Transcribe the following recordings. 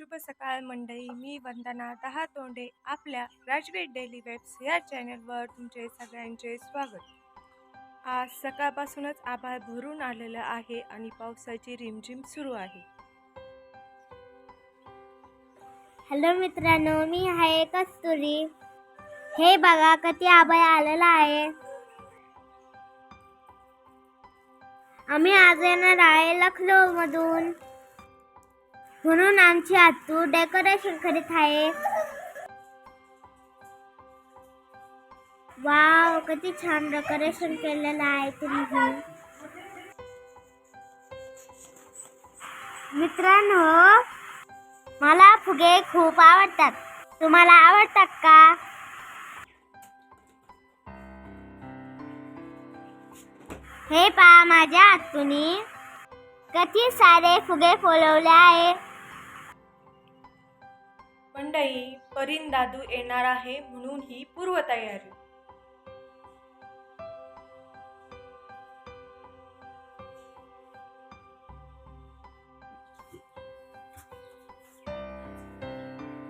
शुभ सकाळ मंडळी. मी वंदना दहा तोंडे आपल्या राजवीर डेली वेब्स या चॅनलवर तुमचे सगळ्यांचे स्वागत. आज सकाळपासूनच आभाळ भरून आलेलं आहे आणि पावसाची रिमझिम सुरू आहे. हॅलो मित्रांनो मी आहे कस्तुरी. हे बघा कधी आभाळ आलेला आहे. आम्ही आज येणार आहे लखनौ मधून म्हणून आमची आतू डेकोरेशन करीत आहे. वाव किती छान डेकोरेशन केलेलं आहे तुम्ही. मित्रांनो मला फुगे खूप आवडतात. तुम्हाला आवडतात का? हे पहा माझ्या आतूनी. किती सारे फुगे फुलवले आहे. मंडई परिंदादू दादू येणार आहे म्हणून ही पूर्वतयारी.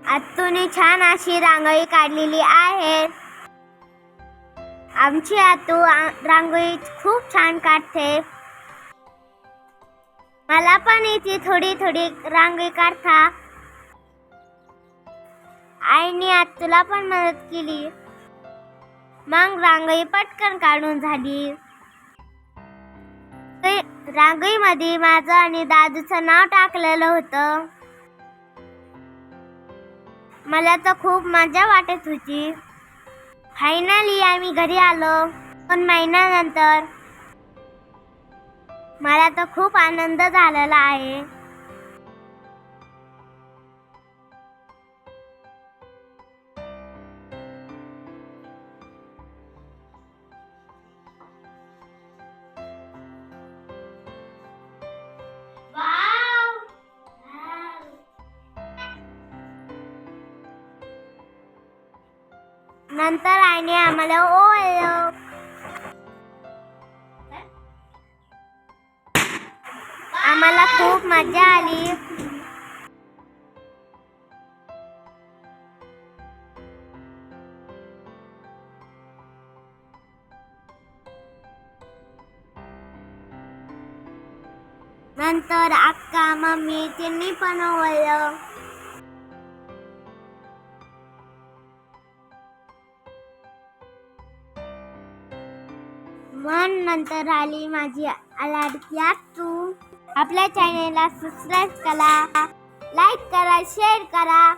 आत्तूने छान अशी रांगोळी काढलेली आहे. आमची आतू रांगोळी खूप छान काढते. मला पण इथे थोडी थोडी रांगोळी काढता आईने तुला पण मदत केली. मग रांगोळी पटकन काढून झाली. ते रांगोळीमध्ये माझं आणि दादूचं नाव टाकलेलं होतं. मला तर खूप मजा वाटत होती. फायनली आम्ही घरी आलो. दोन महिन्यानंतर मला तर खूप आनंद झालेला आहे. नंतर आईने आम्हाला ओळलं आम्हाला खूप मजा आली नंतर अक्का मम्मी त्यांनी पण ओळलं मग नंतर आली माझी लाडकी तू आपल्या चॅनेलला सबस्क्राईब करा लाईक करा शेअर करा.